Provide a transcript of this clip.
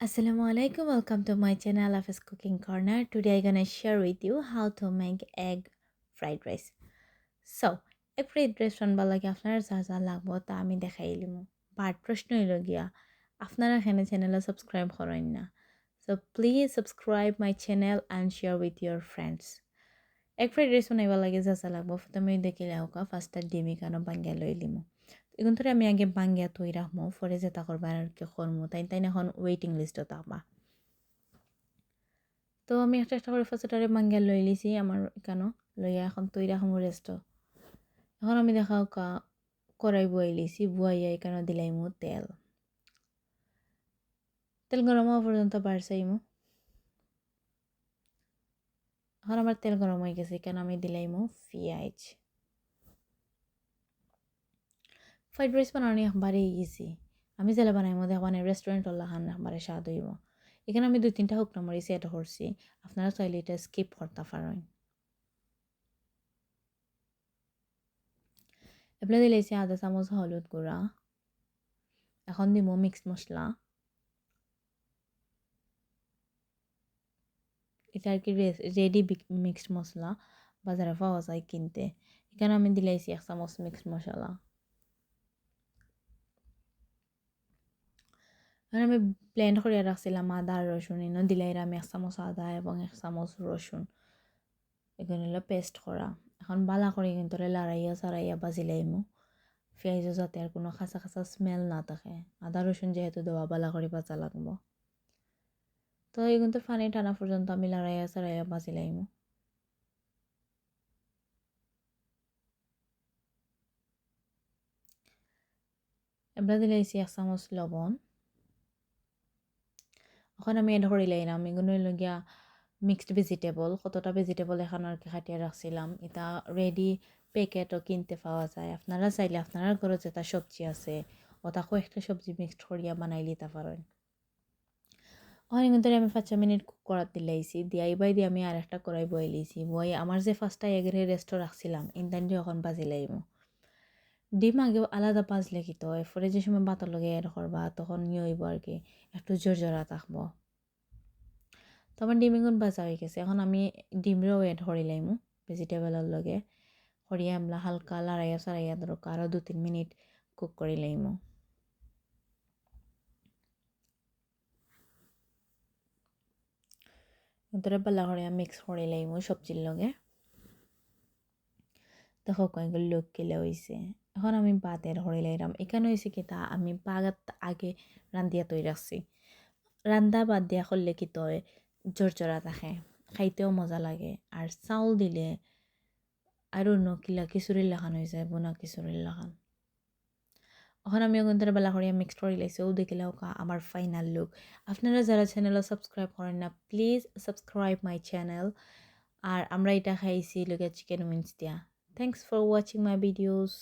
Assalamu alaikum, welcome to my channel Office Cooking Corner. Today I'm gonna share with you how to make egg fried rice. So, egg fried rice রান্না লাগে আপনার যা যা লাগবো তা আমি দেখাই দিম বাট প্রশ্ন হইল গিয়া আপনারা এখানে চ্যানেলে সাবস্ক্রাইব করেন না। So please subscribe my channel and share with your friends egg fried rice বনাইব লাগে যা যা লাগবো প্রথমে দেখিলে হোক ফার্স্টটা ডিমি কেন বাঙ্গিয়া লই লিমু। এখন ধরে আমি আগে বাঙ্গিয়া তৈ রাখব পরে যেটা করবার আর কি করমু তাই তাই এখন ওয়েটিং লিস্টত থাকবা তো আমি একটা একটা করে ফার্স্টটারে বাঙ্গিয়া লই লিছি আমার কেন লইয়া এখন তৈ রাখব রেস্ট এখন আমি দেখা কা কড়াই বুয়াই লিছি বুয়াইয়া এখানে দিলাইমু তেল তেল গরম হওয়া পর্যন্ত বাড়ছাইমু এখন আমার তেল গরম হয়ে গেছে কেন আমি দিলাইমু পিঁয়াজ ফ্রাইড রাইস বানানো একবারে ইজি আমি যেটা বানাইমো দেখবানে রেস্টুরেন্ট ওলা খান একবারে স্বাদ হইব। এখানে আমি দুই তিনটা শুকনো মরিচ এড করছি। আপনারা চাইলে এটা স্কিপ করতে পারেন। এগুলো দিলেছি আধা চামচ হলুদ গুঁড়া। এখন দিব মিক্স মশলা। এটা আর কি রেডি মিক্সড মশলা। বাজারে পাওয়া যায় কিনতে। এখানে আমি দিলাইছি এক চামচ মিক্সড মশলা। আর আমি ব্লেন্ড করে রাখছিলাম আদা আর রসুন এনে দিলাই আমি এক চামচ আদা এবং এক চামচ রসুন এগুলো হলো পেস্ট করা এখন বালা করে কিন্তু লাড়াইয়া চাড়াইয়া বাজিলাইমু পেঁয়াজও যাতে আর কোনো খাঁচা খাঁচা স্মেল না থাকে আদা রসুন যেহেতু দেওয়া বালা করে বাজা লাগবো তো এই কিন্তু পানি টানা পর্যন্ত আমি লাড়াইয়া চাড়াইয়া বাজিলাইমু এবার দিলাইছি এক চামচ লবণ এখন আমি এড করে লাইলাম এগুলো লগিয়া মিক্সড ভেজিটেবল কতটা ভেজিটেবল এখন আর কি খাটিয়ে রাখছিলাম, এটা রেডি প্যাকেটও কিনতে পাওয়া যায়। আপনারা চাইলে আপনার ঘরে যেটা সবজি আছে ওটা কয়েকটা সবজি মিক্সড করিয়া বানাই লিতে পারেন। অনেক ধরে আমি পাঁচ মিনিট কুক করার দিলাইছি দিয়াই বাই দিয়ে আমি আর একটা কড়াই বয়ে লিছি বই আমার যে ফার্স্টটা এগের রেস্টও রাখছিলাম ইন্টান দিয়ে এখন বাজি লাইব ডিম আগেও আলাদা বাজলে কি তো, এরপরে যে সময় বাতার লগে এড করবা, তখন নিয়ে হইব আর কি, একটু জোর জোড়া থাকব তো আমার ডিমিগুন বাজা হয়ে গেছে, এখন আমি ডিমরেও এড করে লাইমু ভেজিটেবলের লগে। করিয়া আমলা হালকা লাড়াইয়া সারাইয়া ধরক আরও দু তিন মিনিট কুক লাইমু। ধরে পাল্লা করে মিক্স করে লাইমু সবজির লগে। দেখো কয়েকগুলো লোক কেলে হয়েছে এখন আমি বাতের হরে লাইলাম এখানে হয়েছে কি তা, আমি বাগাত আগে রান্ধিয়া তৈরি রাখছি রান্ধা বাদ দিয়া করলে কি তয় জোরজোড়া থাকে, খাইতেও মজা লাগে। আর চাউল দিলে আৰু ন কিলা খিচুড়ির লাখান হয়ে যায়, বোনা খিচুড়ির লাখান এখন আমি ওখান বেলা করিয়া মিক্স করে লাইছি ও দেখিলে আমার ফাইনাল লুক আপনারা যারা চ্যানেলে সাবস্ক্রাইব করেন না প্লিজ সাবস্ক্রাইব মাই চ্যানেল আর আমরা এটা খাইছি লোকে চিকেন উইংস দিয়া। Thanks for watching my videos